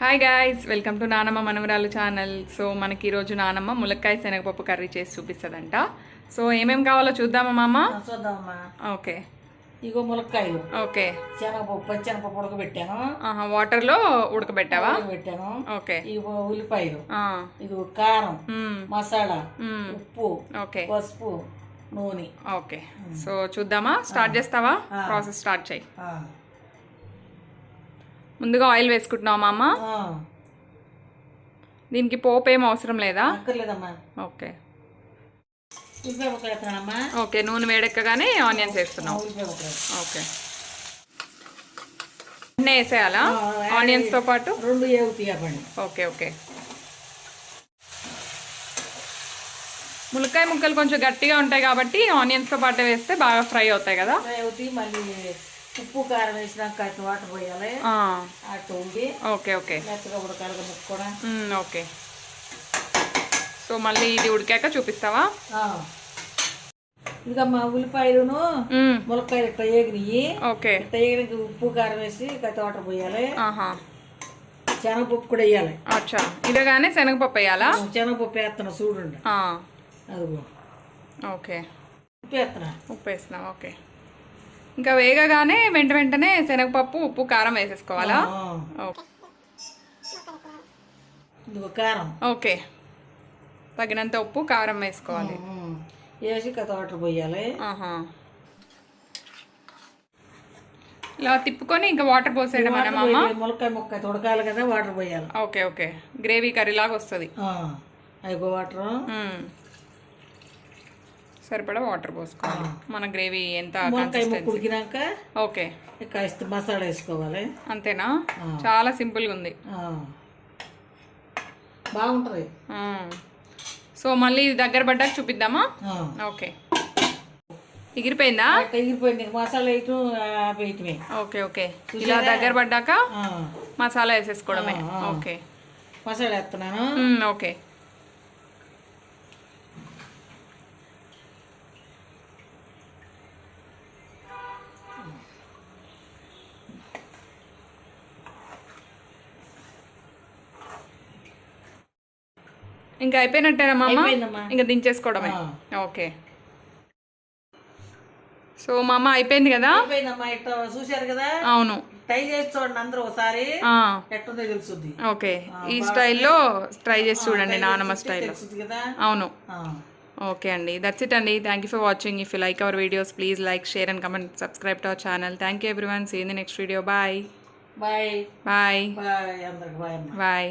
Hi guys welcome to నానమ్మ మనవరాలు channel so మనకి ఈరోజు నానమ్మ ములక్కాయ శనగపప్పు కర్రీ చేసి చూపిస్తుందంట. సో ఏమేం కావాలో చూద్దామా మామ? ఆ, చూద్దామమ్మా. ఓకే ఇగో ములక్కాయలు. ఓకే శనగపప్పు పచ్చెనపప్పు ఉడకబెట్టాను. ఆహా వాటర్లో ఉడకబెట్టావా? పెట్టాను ఓకే ఇగో ఉల్లిపాయలు. ఇది కారం మ్మ్, మసాలా మ్మ్, ఉప్పు ఓకే పసుపు నూనె. ఓకే సో చూద్దామా? స్టార్ట్ చేస్తావా. ప్రాసెస్ స్టార్ట్ చేయి. ముందుగా ఆయిల్ వేసుకుంటున్నావా మామ? ఆ, దీనికి పోపు ఏం అవసరం లేదా? ఓకే. ఓకే నూనె వేడెక్కగానే ఆనియన్స్ ముక్కలు. ఓకే. అన్నీ వేసేయాలా? ఆ, ఆనియన్స్తో పాటు? రెండు ఓకే ఓకే. ములక్కాయ ముక్కలు కొంచెం గట్టిగా ఉంటాయి కాబట్టి ఆనియన్స్తో పాటు వేస్తే బాగా ఫ్రై అవుతాయి కదా? తీ ఉప్పు కారం వేసినాక అటు వాటర్ పోయాలి. అటు ఉండి ఓకే ఓకే. మెత్తగా ఉడకాలి ముక్క కూడా మ్, ఓకే. సో మళ్ళీ ఇది ఉడికాక చూపిస్తావా? ఆ. ఇదిగమ్మా ఉల్లిపాయలును మ్, ములక్కాయలు ఇట్లా ఏగినాయి. ఓకే. ఇట్లా ఏగినాక ఉప్పు కారం వేసి కత్తి వాటర్ పోయాలి. ఆహా. శనగపప్పు కూడా వేయాలి. అచ్చా. ఇదగానే శనగపప్పు వేయాలా? శనగపప్పు వేస్తున్నా చూడండి ఆ, అదిగో. ఓకే. ఉప్పు వేస్తున్నా. ఉప్పు వేసినాం ఓకే. ఇంకా వేగగానే వెంట వెంటనే శనగపప్పు ఉప్పు కారం వేసేసుకోవాలా. ఓకే. ఇదిగో కారం. ఓకే. తగినంత ఉప్పు కారం వేసుకోవాలి. వేసి వాటర్ పోయాలి. ఇలా తిప్పుకొని ఇంకా వాటర్ పోసేయడం పోయి ములక్కాయ ముక్క అయితే ఉడకాలి కదా వాటర్ పోయాలి. Okay okay. గ్రేవీ కర్రీ లాగా వస్తుంది. అదిగో వాటర్. సరిపడా వాటర్ పోసుకోవాలి. మన గ్రేవీ ఎంత ఉడికినాక ఓకే. కాస్త మసాలా వేసుకోవాలి. అంతేనా. చాలా సింపుల్గా ఉంది. బాగుంటుంది. సో మళ్ళీ దగ్గర పడ్డాక చూపిద్దామా. ఓకే. ఎగిరిపోయిందా? ఎగిరిపోయింది. మసాలా వేయటమే ఓకే ఓకే. ఇలా దగ్గర పడ్డాక. మసాలా వేసేసుకోవడమే. ఓకే. మసాలా వేస్తున్నాను. ఓకే. ఇంకా అయిపోయినట్టేనా మామ? అయిపోయిందమ్మా. ఇంకా దించేసుకోవడమే. ఓకే. సో మామ అయిపోయింది కదా? చూశారు కదా? అవును. ట్రై చేసి చూడండి అందరూ ఒకసారి. ఓకే. ఈ స్టైల్లో ట్రై చేసి చూడండి నానమ్మ కదా? అవును. ఓకే అండి. దట్స్ ఇట్ అండి. Thank you for watching if you like our videos please like share and comment subscribe to our channel thank you everyone see in the next video bye bye bye bye అమ్మా. Bye